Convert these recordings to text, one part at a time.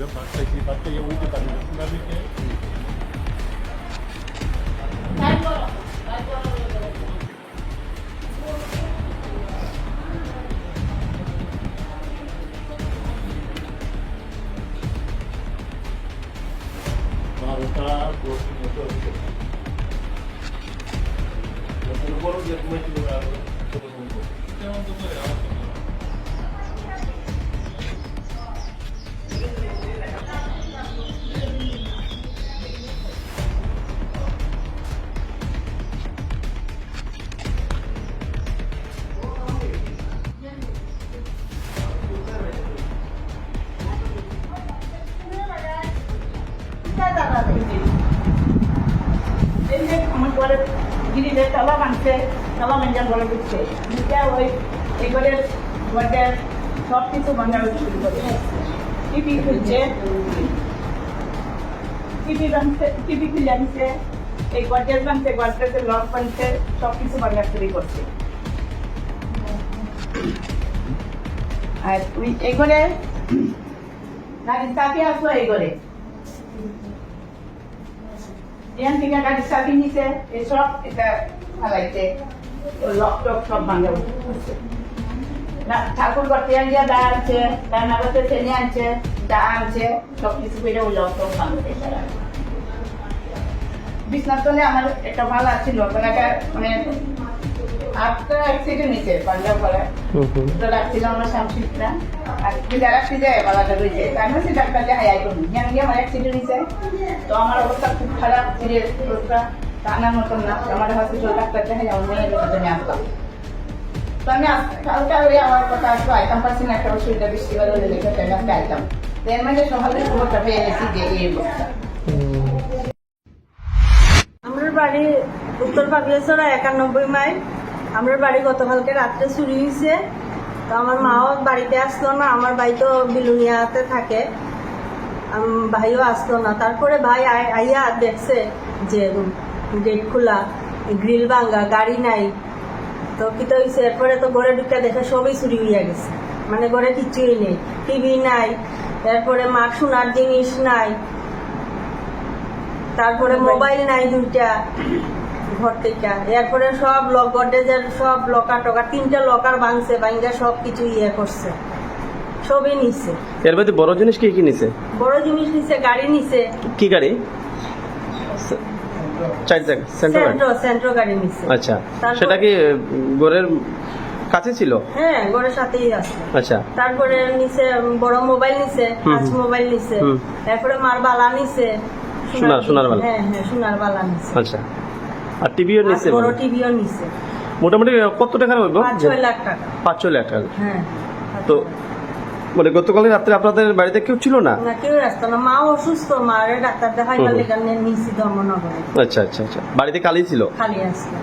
oluyor. Parktaki batteri uydu kalıyor. Şunlar bir kere. Marota, Gostu, Gostu, Gostu, Gostu, Gostu, Gostu, Gostu, Gostu, Gostu, Gostu, Gostu, Gostu, Gostu, Gostu, Gostu, Gostu, Gostu, Gostu, Gostu, ঘরে গিরিলে তালা ভাঙছে তালা ভেঙে ঘরে ঢুকছে। ওই এই ঘরের ঘরের সব কিছু ভাঙা শুরু করে। টিভি খুলছে, টিভি ভাঙছে, টিভি খুলে আনছে, এই গডরেজ ভাঙছে, গডরেজের লক ভাঙছে, সব কিছু ভাঙা শুরু করছে। আর তুই ঘরে গাড়ির চাবি আসলো এই এখান থেকে এটা লক টক ঠাকুর আনিয়া দা আনছে রান্না করতে চেনে আনছে, দা আনছে, সব কিছু করে ওই লক টক ভাঙছে বিশ্বনাথ তলে আমার একটা মাল আছিল মানে আটটা অ্যাক্সিডেন্ট নিছে পাঞ্জাব তো রাখছিল আমরা শামশিদরা আর রাখতে যায় বালাটা রয়েছে তাই আমি সে ডাক্তার যে হাই করুন জান গিয়ে আমার অ্যাক্সিডেন্ট হয়েছে তো আমার অবস্থা খুব খারাপ সিরিয়াস অবস্থা। টানার মতন না। আমার হসপিটাল ডাক্তার দেখাই আমার মেয়ের জন্য আসলাম। তো আমি কালকে ওই আমার কথা আসলো আইতাম পারছি না একটা অসুবিধা বৃষ্টি তাই আজকে আইতাম। তো এর মধ্যে সকালে খবরটা পেয়ে গেছি যে এই অবস্থা। আমার বাড়ি উত্তর পাগলেশ্বরা একানব্বই মাইল। আমার বাড়ি গতকালকে রাত্রে চুরি হয়েছে তো আমার মাও বাড়িতে আসলো না আমার ভাই তো বিলুনিয়াতে থাকে। ভাইও আসলো না। তারপরে ভাই আই- আইয়া দেখছে যে গেট খোলা গ্রিল ভাঙ্গা গাড়ি নাই। তো কিতো হয়েছে এরপরে তো ঘরে ঢুকে দেখে সবই চুরি হইয়া গেছে। মানে ঘরে কিছুই নেই টিভি নাই এরপরে মার শোনার জিনিস নাই। তারপরে মোবাইল নাই দুইটা। ঘর থেকে। এরপরে সব লক গডরেজের সব লকার টকার তিনটা লকার ভাঙছে ভাঙ্গা সব কিছু ইয়ে করছে। সবই নিছে। এর মধ্যে বড় জিনিস কি কি নিছে? বড় জিনিস নিছে গাড়ি নিছে। কি গাড়ি? চার চাকা সেন্টার সেন্ট্রো সেন্ট্রো গাড়ি নিছে। আচ্ছা সেটা কি ঘরের কাছে ছিল? হ্যাঁ ঘরের সাথেই আছে। আচ্ছা। তারপরে নিছে বড় মোবাইল নিছে টাচ মোবাইল নিছে। তারপরে মার বালা নিছে। সোনার- সোনার বালা। হ্যাঁ হ্যাঁ সোনার বালা নিছে। আচ্ছা। আর টিভিও নিচ্ছে বড়? টিভিও নিছে। মোটামুটি কত টাকার হইব পাঁচ ছয় লাখ টাকা। পাঁচ ছয় লাখ টাকা। হ্যাঁ তো মানে গতকাল রাত্রে আপনাদের বাড়িতে কেউ ছিল না? না কেউ আসতো না। মা অসুস্থ মারে ডাক্তার দেখাইবার হুম। লেগে নিয়েছি ধর্মনগরে। আচ্ছা আচ্ছা আচ্ছা। বাড়িতে কালি ছিল? খালি আসলো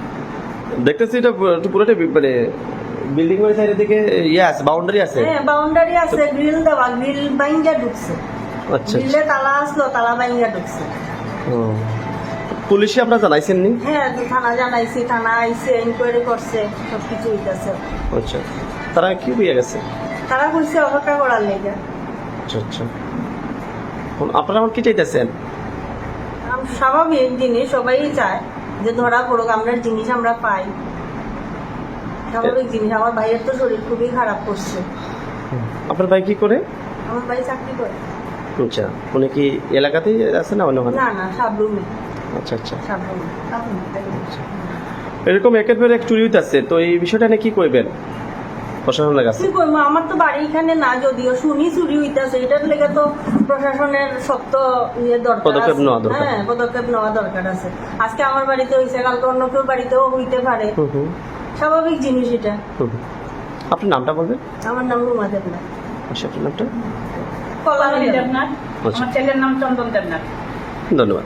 দেখতেছি এটা পুরোটা মানে বিল্ডিং এর সাইডের দিকে ইয়ে আছে বাউন্ডারি আছে? হ্যাঁ বাউন্ডারি আছে গ্রিল দেওয়া গ্রিল বাইঙ্গা ঢুকছে। আচ্ছা গ্রিলে তালা আসলো তালা বাইঙ্গা ঢুকছে। ও। পুলিশে আপনারা জানাইছেন নি? হ্যাঁ থানা জানাইছি থানা আইছে ইনকোয়ারি করছে সব কিছু হইতাছে। আচ্ছা। তারা কি হয়ে গেছে? তারা কইছে অপেক্ষা করার লেগে। আচ্ছা আচ্ছা। আপনারা এখন কি চাইতেছেন? স্বাভাবিক জিনিস সবাই চায় যে ধরা পড়ুক আমরা জিনিস আমরা পাই। স্বাভাবিক জিনিস আমার ভাইয়ের তো শরীর খুবই খারাপ করছে। আপনার ভাই কি করে? আমার ভাই চাকরি করে। আচ্ছা উনি কি এলাকাতেই আছে না অন্য না না সাবরুমে আচ্ছা আচ্ছা। এরকম একের পর এক চুরি হইতাছে তো এই বিষয়টা নিয়ে কি করবেন প্রশাসনের কাছে কি করব আমার তো বাড়ি এখানে না যদিও। শুনি চুরি হইতাছে। এটার লেগে তো প্রশাসনের শক্ত ইয়ে দরকার পদক্ষেপ নেওয়া দরকার। হ্যাঁ পদক্ষেপ নেওয়া দরকার আছে। আজকে আমার বাড়িতে হইছে কালকে অন্য কেউ বাড়িতেও হইতে পারে। স্বাভাবিক জিনিস এটা। আপনার নামটা বলবেন? আমার নাম রুমা দেবনা আচ্ছা আপনার নামটা? কল্যাণী দেবনাথ। আচ্ছা। আমার ছেলের নাম চন্দন দেবনাথ। ধন্যবাদ।